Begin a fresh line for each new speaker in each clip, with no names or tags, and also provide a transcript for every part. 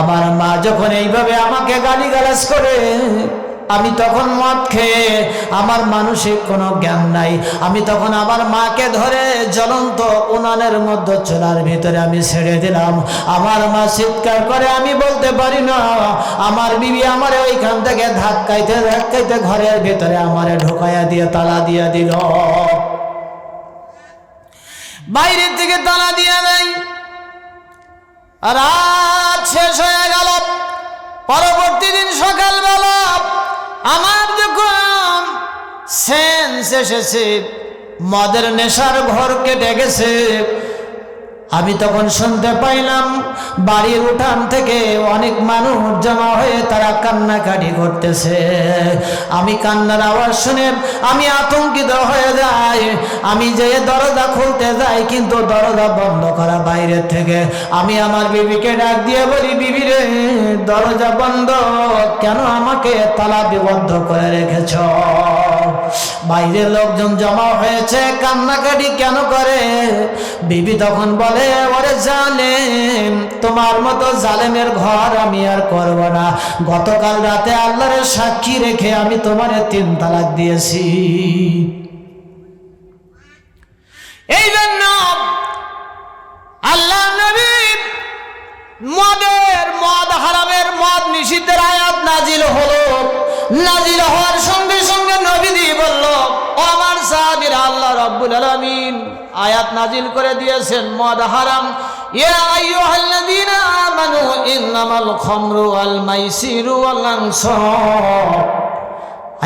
আমার মা যখন এইভাবে আমাকে গালি গালিগালাজ করে, আমি তখন মদ খেয়ে আমার মানসিক কোনো জ্ঞান নাই। আমি তখন আমার মাকে ধরে জ্বলন্ত উনানের মধ্যে চুলার ভিতরে আমি ছেড়ে দিলাম। আমার মা চিৎকার করে, আমি বলতে পারি না, আমার বিবি আমার ওইখান থেকে ধাক্কাইতে ধাক্কাইতে ঘরের ভিতরে আমারে ঢোকাইয়া দিয়ে তালা দিয়ে দিল। বাইরের থেকে তালা দিয়ে দেয় রাত শেষ হয়ে গেল। পরবর্তী দিন সকালবেলা আমার যখন সেন্স এসেছে, মদের নেশার ঘর কেটে গেছে আমি তখন শুনতে পাইলাম, বাড়ির উঠান থেকে অনেক মানুষ জমা হয়ে তারা কান্নাকাটি করতেছে। আমি কান্নার আওয়াজ শুনে আমি আতঙ্কিত হয়ে যাই। আমি যে দরজা খুলতে যাই, কিন্তু দরজা বন্ধ করা বাইরের থেকে। আমি আমার বিবিকে ডাক দিয়ে বলি, বিবি রে, দরজা বন্ধ, কেন আমাকে তালা বিবদ্ধ করে রেখেছ? বাইরের লোকজন জমা হয়েছে, কান্নাকাটি কেন করে? বিবি তখন বলে ওরে জালেম, তোমার মতো জালেমের ঘর আমি আর করব না। গতকাল রাতে সাক্ষী রেখে আমি তোমারে তিন তালাক দিয়েছি। এই জন্য আল্লাহ নবী মদের, মদ হারামের মদ নিষিদ্ধের আয়াত নাজিল হলো। নাজিল হওয়ার আয়াত নাজিল করে দিয়েছেন, মদ হারাম। ইয়া আইয়ুহাল্লাযীনা আমানু, ইন্নামাল খামরু ওয়াল মাইসিরু ওয়াল আনসাব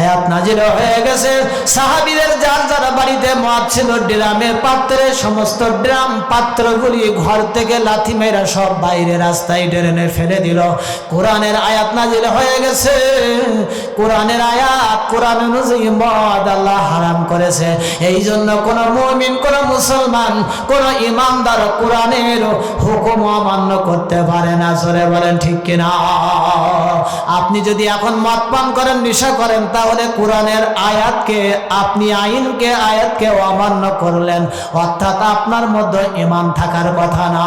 আয়াত নাজির হয়ে গেছে। সাহাবিদের যার যারা বাড়িতে মদ ছিল, ড্রামের পাত্রে, সমস্ত ড্রাম পাত্রগুলি ঘর থেকে লাথি মেরা সব বাইরে রাস্তায় ড্রেনে ফেলে দিল। কোরআনের আয়াত নাজির হয়ে গেছে। কোরআনের আয়াত, কোরআন অনুযায়ী মদ আল্লাহ হারাম করেছে। এই জন্য কোনো মুমিন, কোনো মুসলমান, কোনো ইমানদার কোরআনের হুকুম অমান্য করতে পারে না। জোরে বলেন, ঠিক কিনা? আপনি যদি এখন মদ পান করেন, নেশা করেন, তাহলে কোরআনের আয়াতকে, আপনি আইনকে, আয়াতকে অমান্য করলেন। অর্থাৎ আপনার মধ্যে ইমান থাকার কথা না।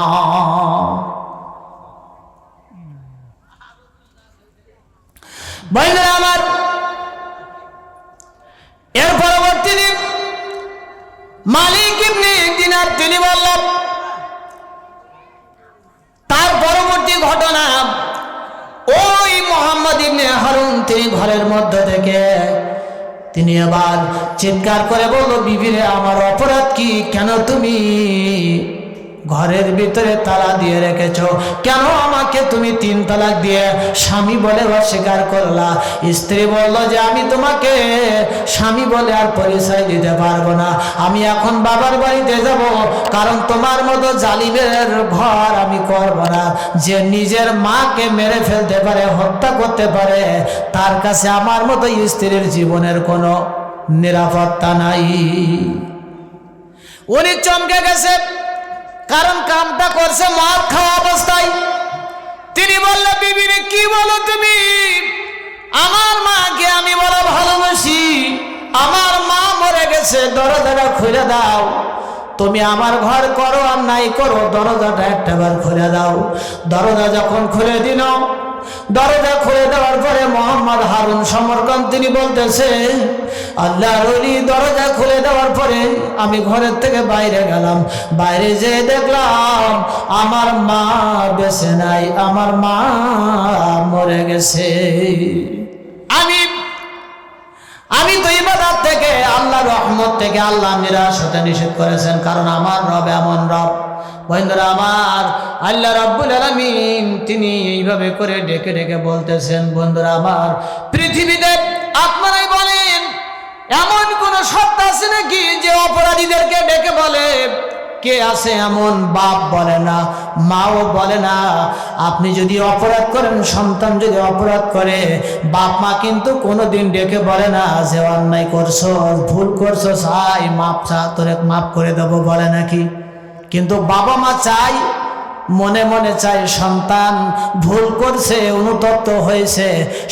আমার, এর পরবর্তী মালিক ইবনে দিনার, তিনি বললেন ঘটনা। ওই মোহাম্মদ ইবনে হারুন তিনি ঘরের মধ্যে থেকে তিনি আবার চিৎকার করে বলল, বিবিরে, আমার অপরাধ কি? কেন তুমি ঘরের ভিতরে তালা দিয়ে রেখেছ। কেন আমাকে তুমি তিন তালাক দিয়ে? স্বামী বলে অস্বীকার করলা। স্ত্রী বলল যে, আমি তোমাকে স্বামী বলে আর পরিচয় দিতে পারব না। আমি এখন বাবার বাড়িতে যাব, কারণ তোমার মতো জালিমের ঘর আমি করব না। যে নিজের মাকে মেরে ফেলতে পারে, হত্যা করতে পারে, তার কাছে আমার মতো স্ত্রীর জীবনের কোনো নিরাপত্তা নাই। উনি চমকে গেছে। কারণ কামটা করছে মদ খাওয়া অবস্থায়। তিনি বললে, বিবিরে, কি বলো তুমি? আমার মাকে আমি বলো ভালোবাসি। আমার মা মরে গেছে, দরজাটা খুলে দাও। তুমি আমার ঘর করো আর নাই করো, দরজাটা একটাবার খুলে দাও। দরজা যখন খুলে দিল দরজা খুলে দেওয়ার পরে মোহাম্মদ হারুন সমরকান তিনি বলতেছে, আল্লাহর অলি দরজা খুলে দেওয়ার পরে আমি ঘরের থেকে বাইরে গেলাম। বাইরে যেয়ে দেখলাম আমার মা বেছে নাই, আমার মা মরে গেছে। আমি আমি তো ইবাদত থেকে, আল্লাহর রহমত থেকে আল্লাহ নিরাশ হতে নিষেধ করেছেন, কারণ আমার রব এমন রব। বন্ধুরা, আমার আল্লাহ রব্বুল আলমিন তিনি এইভাবে করে ডেকে ডেকে বলতেছেন, বন্ধুরা, আমার পৃথিবীতে আপনারাই বলেন, এমন কোন সত্তা আছে নাকি যে অপরাধীদেরকে ডেকে বলে কে আছে এমন বাপ বলে না, মাও বলে না। আপনি যদি অপরাধ করেন, সন্তান যদি অপরাধ করে, বাপ মা কিন্তু কোনো দিন ডেকে বলে না যে, অন্যায় করছ, ভুল করছ, চাই, মাপ চা তোরে মাপ করে দেবো বলে নাকি। কিন্তু বাবা মা চাই মনে মনে চাই, সন্তান, ভুল করছে, অনুতপ্ত হয়েছে।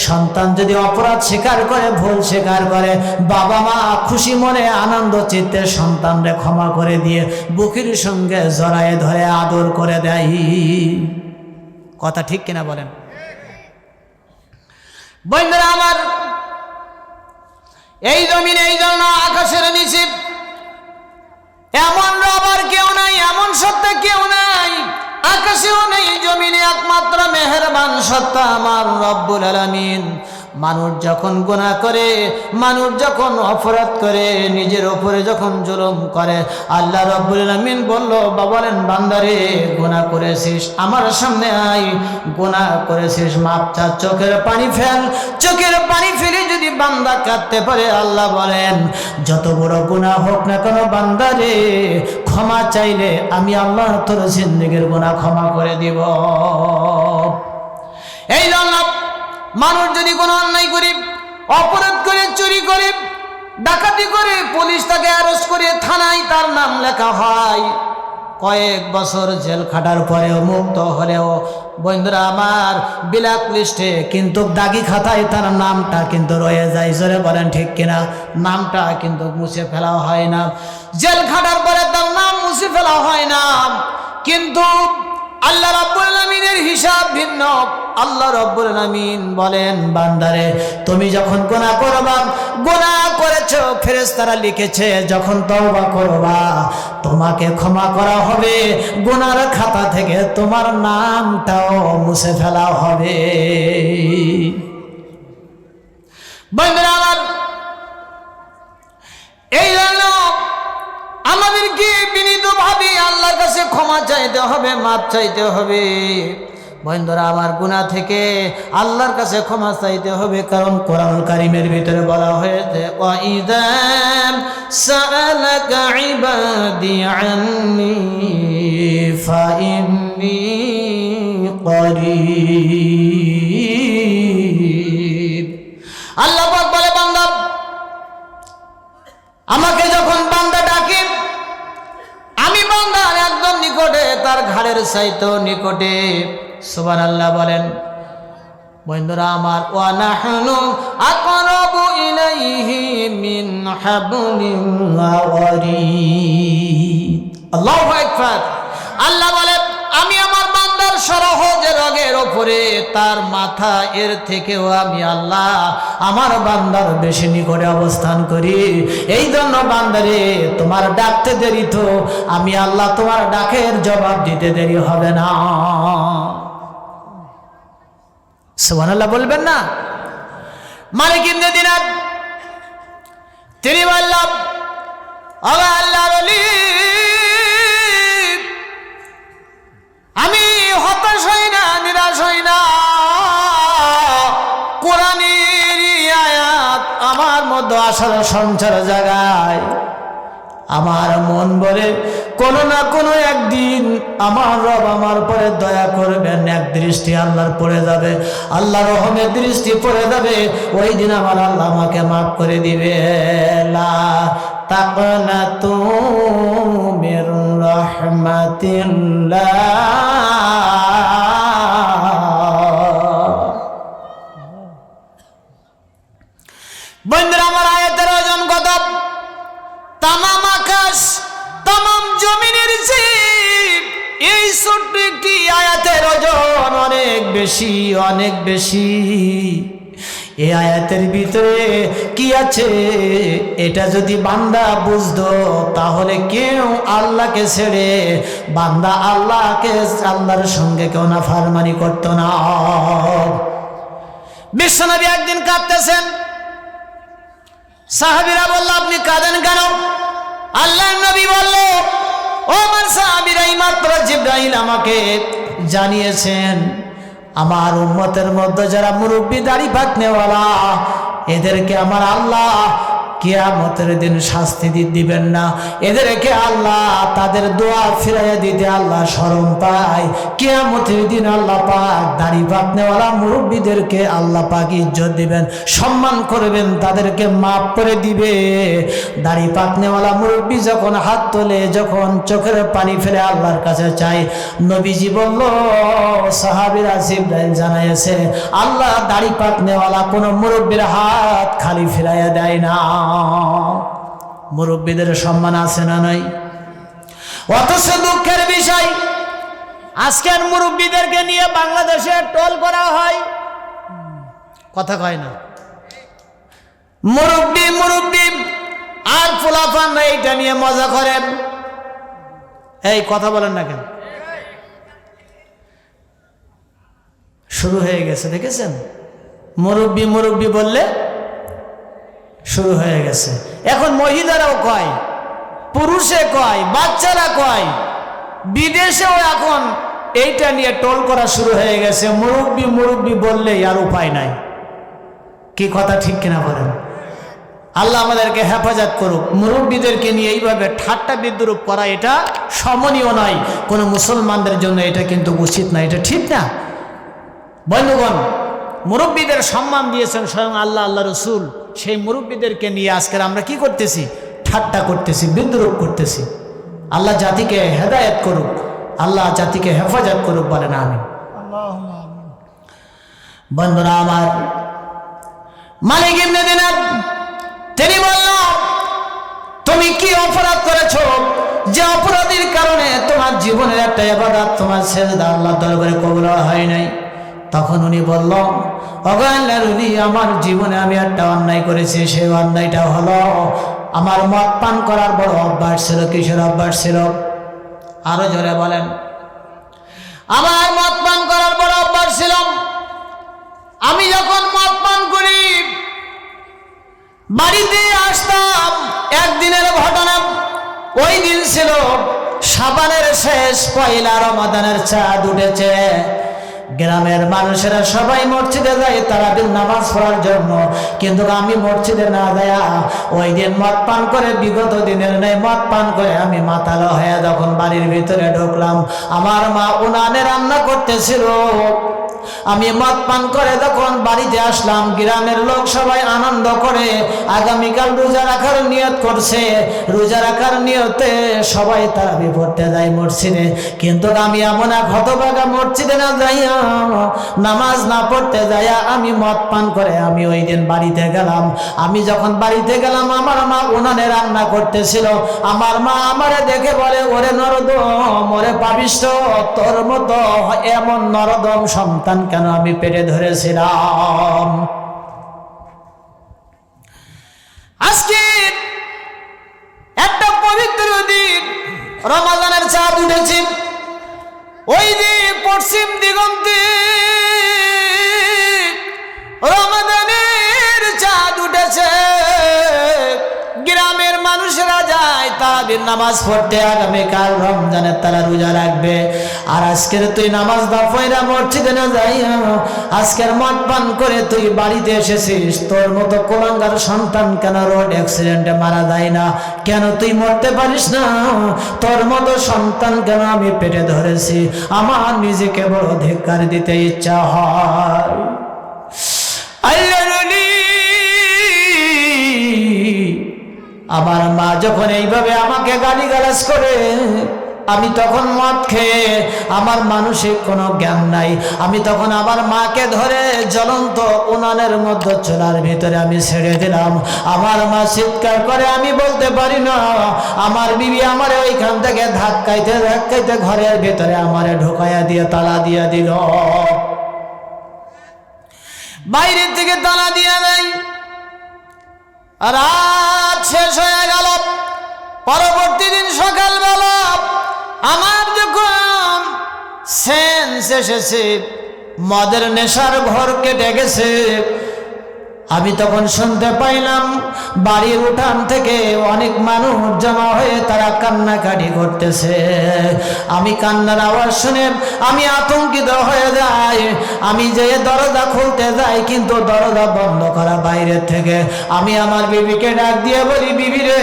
সন্তান যদি অপরাধ স্বীকার করে, ভুল স্বীকার করে, বাবা মা খুশি মনে আনন্দ চিত্তে সন্তানরে ক্ষমা করে দিয়ে বুকের সঙ্গে জড়ায়ে ধরে আদর করে দেয়। কথা ঠিক কিনা বলেন? বন্ধুরা আমার, এই জমিন, এই জন্য আকাশের নিচে এমন রবার কেউ নাই, এমন সত্তা কেউ নাই। আকাশেও নেই জমিনে একমাত্র মেহরবান সত্তা আমার রব্বুল আলামিন। মানুষ যখন গুনাহ করে, মানুষ যখন অপরাধ করে, নিজের ওপরে যখন জুলুম করে, আল্লাহ রব্বুল আলামিন বলল বাবলেন বান্দারে, গুনাহ করেছিস, আমার সামনে আই গুনাহ করেছিস, মাপ চা, চোখের পানি ফেল। চোখের পানি ফেলে যদি বান্দা কাঁদতে পারে, আল্লাহ বলেন, যত বড় গুনাহ হোক না কেন বান্দারে, ক্ষমা চাইলে আমি আল্লাহ তোর জিন্দগির গুনাহ ক্ষমা করে দিব। এই জন্য মানুষ যদি কোনো অন্যায় করে, অপরাধ করে, চুরি করে, ডাকাতি করে, পুলিশ তাকে অ্যারেস্ট করে, থানায় তার নাম লেখা হয়। কয়েক বছর জেল খাটার পরেও মুক্ত হলেও, বন্ধুরা আমার বিলাক লিস্টে কিন্তু দাগি খাতায় তার নামটা কিন্তু রয়ে যায়, জোরে বলেন ঠিক কিনা? নামটা কিন্তু মুছে ফেলা হয় না। জেল খাটার পরে তার নাম মুছে ফেলা হয় না। কিন্তু আল্লাহ রাব্বুল আলামিনের হিসাব ভিন্ন। আল্লাহ রাব্বুল আলামিন বলেন, বান্দারে, তুমি যখন গুনাহ করবা, গুনাহ করেছ, ফেরেশতারা লিখেছে, যখন তওবা করবা, তোমাকে ক্ষমা করা হবে, গুনার খাতা থেকে তোমার নামটাও মুছে ফেলা হবে। বন্ধুরা এই জন্য আমাদেরকে বিনীত ভাবে আল্লাহর কাছে ক্ষমা চাইতে হবে মাপ চাইতে হবে। বন্ধুরা, আমার গুনাহ থেকে আল্লাহর কাছে ক্ষমা চাইতে হবে, কারণ কোরআন কারিমের ভিতরে বলা হয়েছে আল্লাহ বলে, বান্দা, আমাকে যখন তার ঘাড়ের সাইতো নিকটে। সুবান আল্লাহ বলেন, বন্ধুরা আমার ওয়ানাহনু আকরাবু আল্লাহু আকবার। আল্লাহ বলে আমি আমার বান্দার সরহজের ওপরে তার মাথা এর থেকেও আমি আল্লাহ আমার বান্দার বেশি নিকটে অবস্থান করি। এই জন্য বান্দারে, তোমার ডাকতে দেরি তো, আমি আল্লাহ তোমার ডাকের জবাব দিতে দেরি হবে না। সুবহানাল্লাহ বলবেন না? মালিক ইবনে দিনার, তিনি বললাম, আল্লাহ আমি হতাশ আসার সঞ্চার জাগায় আমার মন বলে, কোনো না কোনো একদিন আমার রব আমার পরে দয়া করবেন, এক দৃষ্টি আল্লাহর পড়ে যাবে। আল্লাহ রহমের দৃষ্টি পড়ে যাবে, ওই দিন আমার আল্লাহ আমাকে মাফ করে দিবে। তাকনা তুমির রহমাতিল্লাহ। বেশি, অনেক বেশি। এ আয়াতের ভিতরে কি আছে? এটা যদি বান্দা বুঝতো, তাহলে কেউ আল্লাহকে ছেড়ে বান্দা আল্লাহকে, আল্লাহর সঙ্গে কেউ না ফারমানি করতো না। বিশ্বনবী একদিন কাঁদতেছেন। সাহাবিরা বলল, আপনি কাঁদেন কেন? আল্লাহ নবী বলল, ও আমার সাহাবিরা মাত্র জিব্রাইল আমাকে জানিয়েছেন আমার উম্মতের মধ্যে যারা মুরব্বী দাড়ি পাকনেওয়ালা এদেরকে আমার আল্লাহ কিয়ামতের দিন শাস্তি দিবেন না। এদেরকে আল্লাহ তাদের দোয়া ফিরাইয়া দিতে আল্লাহ স্মরণ পায়। কিয়ামতের দিন আল্লাহ পাক দাড়ি পাকনেওয়ালা মুরব্বীদেরকে আল্লাহ পাক ইজ্জত দিবেন, সম্মান করবেন, তাদেরকে মাফ করে দিবে। দাড়ি পাকনেওয়ালা মুরব্বী যখন হাত তোলে, যখন চোখের পানি ফেলে আল্লাহর কাছে চাই নবীজি বলল, সাহাবিরা জিব্রাইল জানাইছে আল্লাহ দাড়ি পাকনেওয়ালা কোনো মুরব্বীর হাত খালি ফিরাইয়া দেয় না। মুরব্বীদের সম্মান আছে না নাই? অথচ দুঃখের বিষয়, আজকের মুরব্বীদেরকে নিয়ে বাংলাদেশে টোল করা হয়। কথা কয় না। মুরব্বী মুরব্বী, আর ফুলাফান এইটা নিয়ে মজা করেন। এই কথা বলেন না কেন? শুরু হয়ে গেছে, দেখেছেন? মুরব্বী মুরব্বী বললে শুরু হয়ে গেছে। এখন মহিলারাও কয়, পুরুষে কয়, বাচ্চারা কয়, বিদেশেও এখন এইটা নিয়ে টোল করা শুরু হয়ে গেছে। মুরব্বী মুরব্বী বললেই আর উপায় নাই। কি কথা ঠিক কিনা বলেন? আল্লাহ আমাদেরকে হেফাজত করুক। মুরব্বীদেরকে নিয়ে এইভাবে ঠাট্টা বিদ্রুপ করা এটা সমনীয় নয়। কোনো মুসলমানদের জন্য এটা কিন্তু উচিত না, এটা ঠিক না। বন্ধুগণ, মুরব্বীদের সম্মান দিয়েছেন স্বয়ং আল্লাহ আল্লাহ রসুল। সেই মুরব্বীদেরকে নিয়ে আজকের আমরা কি করতেছি? ঠাট্টা করতেছি বিদ্রুপ করতেছি। আল্লাহ জাতিকে হেদায়েত করুক, আল্লাহ জাতিকে হেফাজত করুক বলেন আমি বন্ধুরা আমার, মালিক তিনি বলল তুমি কি অপরাধ করেছ যে অপরাধীর কারণে তোমার জীবনের একটা এবাদাত তোমার সেজদা আল্লাহ দরবারে কবুল হয় নাই? তখন উনি বলল অগাল্লার উনি, আমার জীবনে আমি একটা অন্যায় করেছি, সেই অন্যায়টা হলো আমার মদ পান করার বড় অভ্যাস ছিল কিশোর অভ্যাস ছিল? আরও জোরে বলেন, আমার মদ পান করার বড় অভ্যাস ছিল। আমি যখন মদ পান করি, বাড়িতে আসতাম, একদিনের ঘটনা ওই দিন ছিল, সাবানের শেষ পয়লা রমাদানের চাঁদ উঠেছে। গ্রামের মানুষেরা সবাই মসজিদে যায় তারা দিন নামাজ পড়ার জন্য। কিন্তু আমি মসজিদে না যায়, ওই দিন মদ পান করে, বিগত দিনের নেই মদ পান করে আমি মাতালো হয়ে যখন বাড়ির ভিতরে ঢুকলাম। আমার মা উনানে রান্না করতেছিল। আমি মদ পান করে যখন বাড়িতে আসলাম, গ্রামের লোক সবাই আনন্দ করে আগামীকাল রোজা রাখার নিয়ত করছে। রোজা রাখার নিয়তে সবাই তারা পড়তে যায় মসজিদে। কিন্তু আমি এমন এক হতভাগা মসজিদে না যাইয়া নামাজ না পড়তে যাইয়া আমি মদ পান করে আমি ওই দিন বাড়িতে গেলাম। আমি যখন বাড়িতে গেলাম, আমার মা উনানে রান্না করতেছিল। আমার মা আমারে দেখে বলে, ওরে নরদম, ওরে পাবিষ্ট তোর মতো এমন নরদম সন্তান কেন আমি পেটে ধরেছিলাম? আজকে একটা পবিত্র দিন, রমাদানের চাঁদ উঠেছে। ওই দিন পশ্চিম দিগন্তে রমাদানের তারাবির নামাজ পড়তে আগামীকাল রমজানের তারা রোজা রাখবে। আর আজকের তুই নামাজ দা ফয়রা মসজিদে না যাই আজকের মদ পান করে তুই বাড়িতে এসেছিস, তোর মতো কোলাঙ্গার সন্তান কেন রোড অ্যাক্সিডেন্টে মারা যায় না? কেন তুই মরতে পারিস না? তোর মতো সন্তান কেন আমি পেটে ধরেছি? আমার নিজেকে বড় ধিক্কার দিতে ইচ্ছা হয়। আল্লাহর আমার মা যখন এইভাবে আমাকে গালিগালাজ করে, আমি তখন মদ খেয়ে আমার মানুষের কোনো জ্ঞান নাই। আমি তখন আমার মাকে ধরে জ্বলন্ত উনানের মধ্যে চুলার ভিতরে আমি ছেড়ে দিলাম। আমার মা চিৎকার করে, আমি বলতে পারি না, আমার বিবি আমার ওইখান থেকে ধাক্কাইতে ধাক্কাইতে ঘরের ভিতরে আমারে ঢোকাইয়া দিয়ে তালা দিয়ে দিল। বাইরের থেকে তালা দিয়ে দেয়। রাত শেষ হয়ে গেল। পরবর্তী দিন সকালবেলা আমার যখন সেন্স এসেছে, মদের নেশার ঘর কেটে গেছে আমি তখন শুনতে পাইলাম, বাড়ির উঠান থেকে অনেক মানুষ জমা হয়ে তারা কান্নাকাটি করতেছে। আমি কান্নার আওয়াজ শুনে আমি আতঙ্কিত হয়ে যাই। আমি যে দরজা খুলতে যাই, কিন্তু দরজা বন্ধ করা বাইরের থেকে। আমি আমার বিবিকে ডাক দিয়ে বলি, বিবি রে,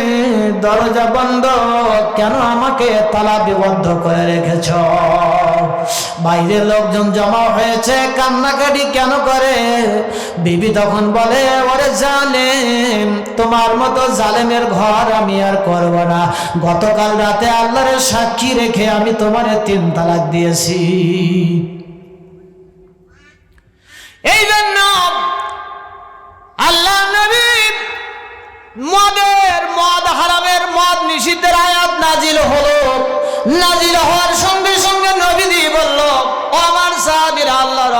দরজা বন্ধ। কেন আমাকে তালা বিবদ্ধ করে রেখেছ? বাইরে লোকজন জমা হয়েছে, কান্নাকাটি কেন করে? বিবি তখন বলে, ওরে জালেম, তোমার মতো জালেমের ঘর আমি আর করব না। গতকাল রাতে আল্লাহরের সাক্ষী রেখে আমি তোমার তিন তালাক দিয়েছি। এই জন্য আল্লাহ নবী মদের, মদ হারামের মদ নিষিদ্ধের আয়াত নাজিল হলো। নাজিল হওয়ার সঙ্গে সঙ্গে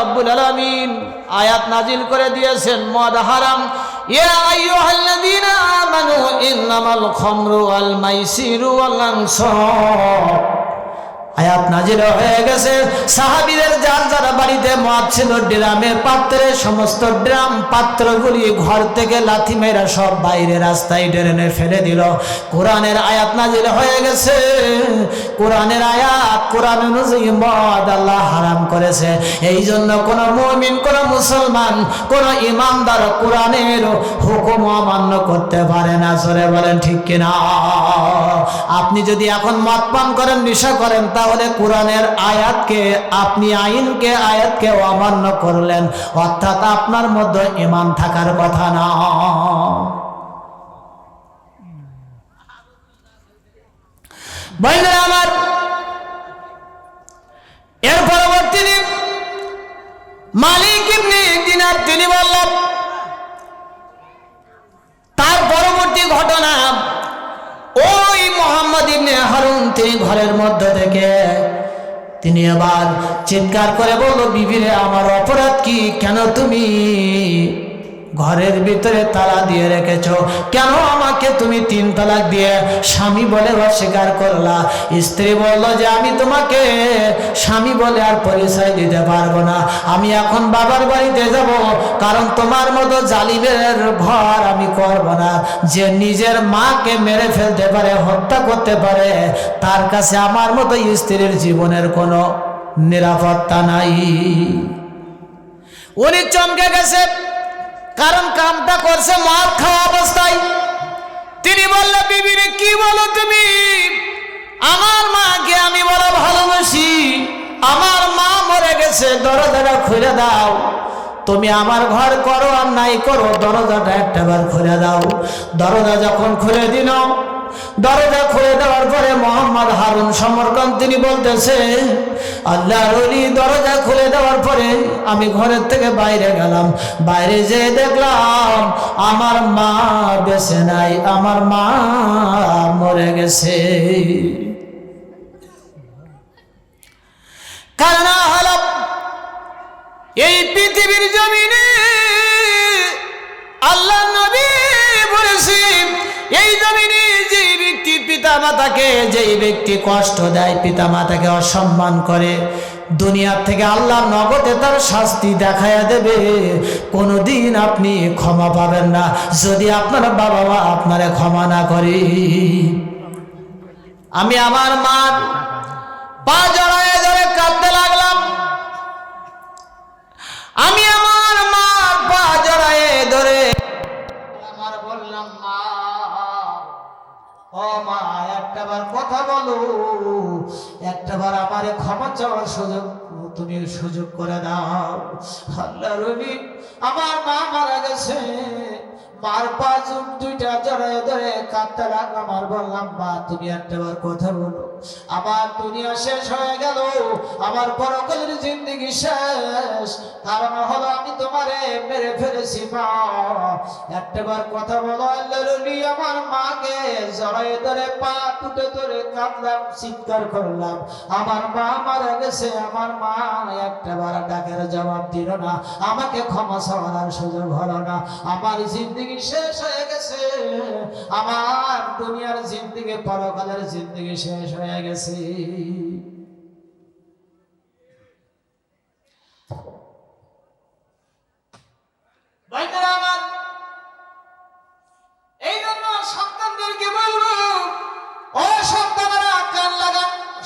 রব্বুল আলামিন আয়াত নাজিল করে দিয়েছেন, মদ হারাম। ইয়া আইয়ুহাল্লাযীনা আমানু ইন্নামাল খামরু ওয়াল মাইসিরু ওয়াল আনসার। আয়াত নাজির হয়ে গেছে। সাহাবীদের যার যার বাড়িতে মদ ছিল, ড্রামের পাত্রে, সমস্ত ড্রাম পাত্রগুলি ঘর থেকে লাথি মেরা সব বাইরে রাস্তায় ড্রেনে ফেলে দিল। কোরআনের আয়াত নাজির হয়ে গেছে। কোরআনের আয়াত, কোরআন অনুযায়ী মদ আল্লাহ হারাম করেছে। এই জন্য কোন মুমিন, কোন মুসলমান, কোন ইমানদার কোরআনের হুকুম অমান্য করতে পারে না। সরে বলেন ঠিক কিনা? আপনি যদি এখন মদ পান করেন, নেশা করেন তাহলে কোরআনের আয়াতকে, আপনি আইনকে, আয়াতকে অমান্য করলেন। অর্থাৎ আপনার মধ্যে ইমান থাকার কথা না। আমার, এর পরবর্তী মালিক ইবনে দিনার, তিনি বললেন তার পরবর্তী ঘটনা ওই মোহাম্মদ ইবনে হারুন তিনি ঘরের মধ্যে থেকে। তিনি আবার চিৎকার করে বলল, বিবিরে, আমার অপরাধ কি? কেন তুমি ঘরের ভিতরে তালা দিয়ে রেখেছ? কেন আমাকে তুমি তিন তালাক দিয়ে স্বামী বলে অস্বীকার করলা। স্ত্রী বলল যে, আমি তোমাকে স্বামী বলে আর পরিচয় দিতে পারব না। আমি এখন বাবার বাড়িতে যাব, কারণ তোমার মতো জালিমের ঘর আমি করব না। যে নিজের মাকে মেরে ফেলতে পারে, হত্যা করতে পারে, তার কাছে আমার মতো স্ত্রীর জীবনের কোনো নিরাপত্তা নাই। উনি চমকে গেছে, কারণ কামটা করছে মদ খাওয়া অবস্থায়। তিনি বললে, বিবিরে, কি বলো তুমি? আমার মাকে আমি বলো ভালোবাসি। আমার মা মরে গেছে, দরজাটা খুলে দাও। তুমি আমার ঘর করো আর নাই করো, দরজাটা একটাবার খুলে দাও। দরজা যখন খুলে দিল দরজা খুলে দেওয়ার পরে মোহাম্মদ হারুন সমরকান তিনি বলতেছে আল্লাহ রলি দরজা খুলে দেওয়ার পরে আমি ঘরের থেকে বাইরে গেলাম। বাইরে যেয়ে দেখলাম আমার মা বেঁচে নাই, আমার মা মরে গেছে। কারণ ব্যক্তি পিতা যেই ব্যক্তি কষ্ট দেয় পিতা মাতাকে অসম্মান করে, দুনিয়ার থেকে আল্লাহ নগদে তার শাস্তি দেখায়া দেবে। কোনোদিন আপনি ক্ষমা পাবেন না। যদি আপনার বাবা মা আপনারে ক্ষমা না করে। আমি আমার মার পা জড়ায় ধরে কাঁদতে লাগলাম। আমি আমার ও মা, একটাবার কথা বলো। একটাবার সুযোগ সুযোগ করে দাও। আল্লাহ রবি আমার মা মারা গেছে। ধরে আমার দুনিয়া শেষ হয়ে গেল, আমার পরকালের জিন্দগি শেষ। কারণ হলো আমি তোমারে মেরে ফেলেছি, মা। কথা বলো আমার মাকে জড়ায় ধরে পা টুটে ধরে কাঁদলাম, চিৎকার করলাম। আমার মা মারা গেছে, আমার মা একটা বার ডাকের জবাব দিল না। আমাকে ক্ষমা চাওয়ার সুযোগ হলো না। আমার জিন্দগি শেষ হয়ে গেছে। আমার দুনিয়ার জিন্দগি, পরকালের জিন্দগি শেষ হয়ে গেছে।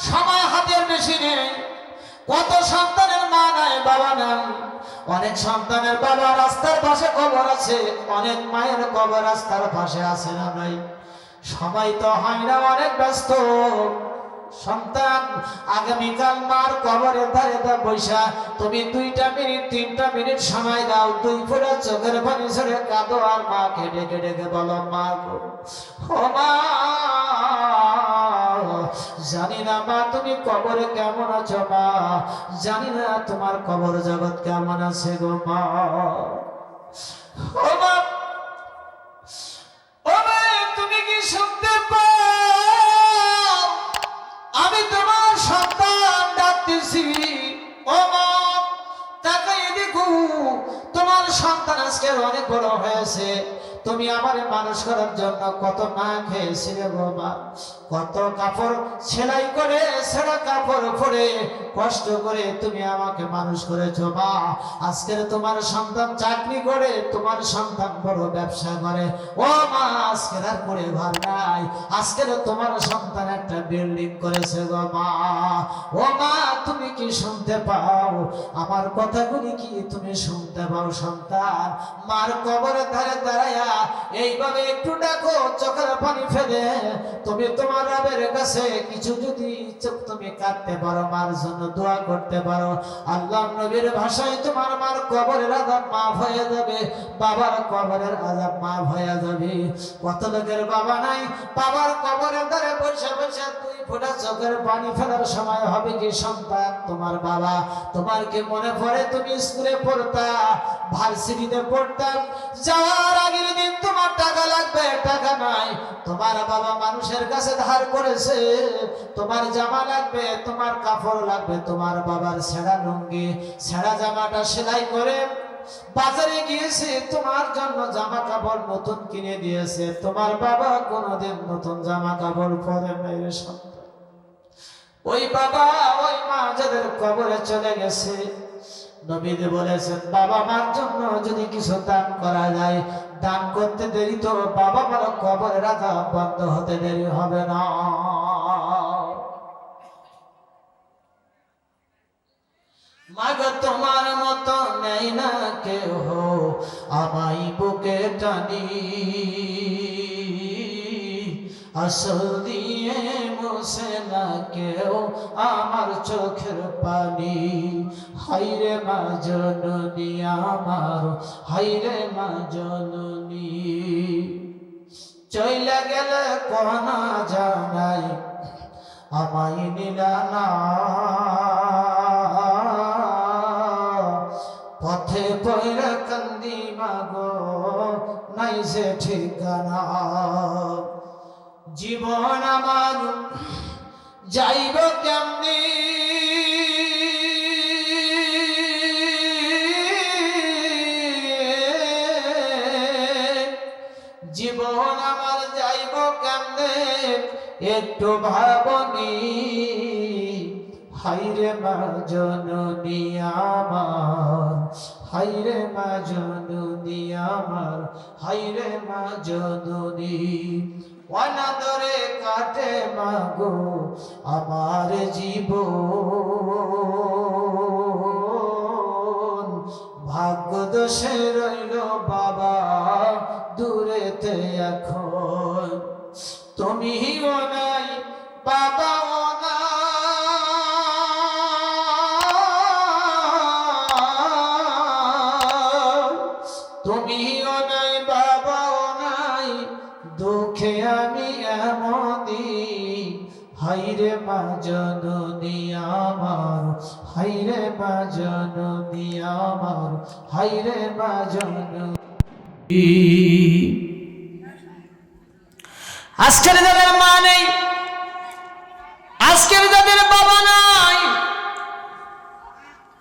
সময় হাতের বেশি নেই কত সন্তানের মা নাই, বাবা নাই? অনেক সন্তানের বাবা রাস্তার পাশে কবর আছে, অনেক মায়ের কবর রাস্তার পাশে আছে না নাই? সময় তো হয় না অনেক ব্যস্ত। সন্তান, আগামীকাল মার কবরে ধারে বৈশা, তুমি দুইটা মিনিট, তিনটা মিনিট সময় দাও, দুই ফোটা চোখের পানি ছেড়ে কাঁদো আর মাকে কেটে ডেকে বলো, মা গো, ও মা, জানি না মা কবরে কেমন আছো মা? জানি না তোমার কবর জগৎ কেমন আছে গো মা। তুমি আমি তোমার সন্তান তাকাই দেখো আজকের অনেক বড় হয়েছে। তুমি আমার মানুষ করার জন্য কত না খেয়েছিলে গো মা। কত কাপড় সেলাই করে, সেরা কাপড় পরে কষ্ট করে তুমি আমাকে মানুষ করেছ, মা। আজকের তোমার সন্তান চাকরি করে, তোমার সন্তান বড় ব্যবসা করে। ও মা, আজকের আর করে ঘর নাই। আজকের তোমার সন্তান একটা বিল্ডিং করেছে গো মা। ও মা, তুমি কি শুনতে পাও? আমার কথাগুলি কি তুমি শুনতে পাও, সন্তান? মার কবরে ধারে দাঁড়ায়া এইভাবে একটু ডাকো চোখের পানি ফেলে। তুমি তোমার রবের কাছে কিছু যদি তুমি কাটতে পারো, মার জন্য দোয়া করতে পারো। আল্লাহ নবীর ভাষায় তোমার মার কবরের আজাব মাফ হয়ে যাবে, বাবার কবরের আজাব মাফ হয়ে যাবে। কত লোকের বাবা নাই, বাবার কবরের ধারে বসে বসে দুই ফোঁটা চোখের পানি ফেলার সময় হবে কি সন্তান? তোমার বাবা, তোমার কি মনে পড়ে? তুমি স্কুলে পড়তা, ভার্সিটিতে পড়তাম যাওয়ার আগের দিন তোমার টাকা লাগবে, টাকা নাই। তোমার বাবা মানুষের কাছে ধার করেছে। তোমার জামা লাগবে, তোমার কাপড় লাগবে, তোমার বাবার ছেঁড়া লুঙ্গি, ছেঁড়া জামাটা সেলাই করে বাজারে গিয়েছে, তোমার জন্য জামা কাপড় নতুন কিনে দিয়েছে। তোমার বাবা কোনোদিন নতুন জামা কাপড় পরে নাই ওই বাবা, ওই মা যাদের কবরে চলে গেছে নবীদ বলেছেন, বাবা মার জন্য যদি কিছু দান করা যায় দান করতে দেরি তো বাবা মার কবরে রাখা বন্ধ হতে দেরি হবে না। মাগ, তোমার মতো নেই না কেহ আমাই বুকে টানি। আসল দিয়ে না কেউ আমার চোখের পানি। হাইরে মা জননী আমার হাইরে মা জননী। চইলা গেলে কনা জানাই, আমায় নিলা না। পথে পয়রা কান্দি মাগো, নাই সে ঠিকানা। জীবন আমার যাইব কেমনি? জীবন আমার যাইব কেমনে? একটু ভাবনি। হাইরে মা জননী আমার, হাইরে মা জননী আমার, হাইরে মা জননী। অনাদরে কাটে মাগো আমার জীবন। ভাগ্য দোষে রইল বাবা দূরেতে এখন। তুমি নাই বাবা নাই জননী আমার, হাইরে মা জননী আমার, হাইরে মা জননী।
আজকের যাদের মা নেই, আজকের যাদের বাবা নাই,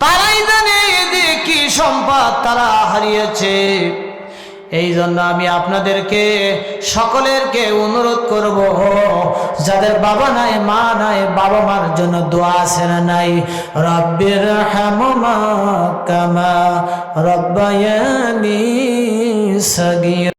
তারাই জানে কি সম্পদ তারা হারিয়েছে। এই জন্য আমি আপনাদেরকে, সকলেরকে অনুরোধ করব, যাদের বাবা নাই, মা নাই, বাবা মার জন্য দোয়া আছে না নাই, রব্বের হ্যামা কামা রব্বায়ানি সগীর।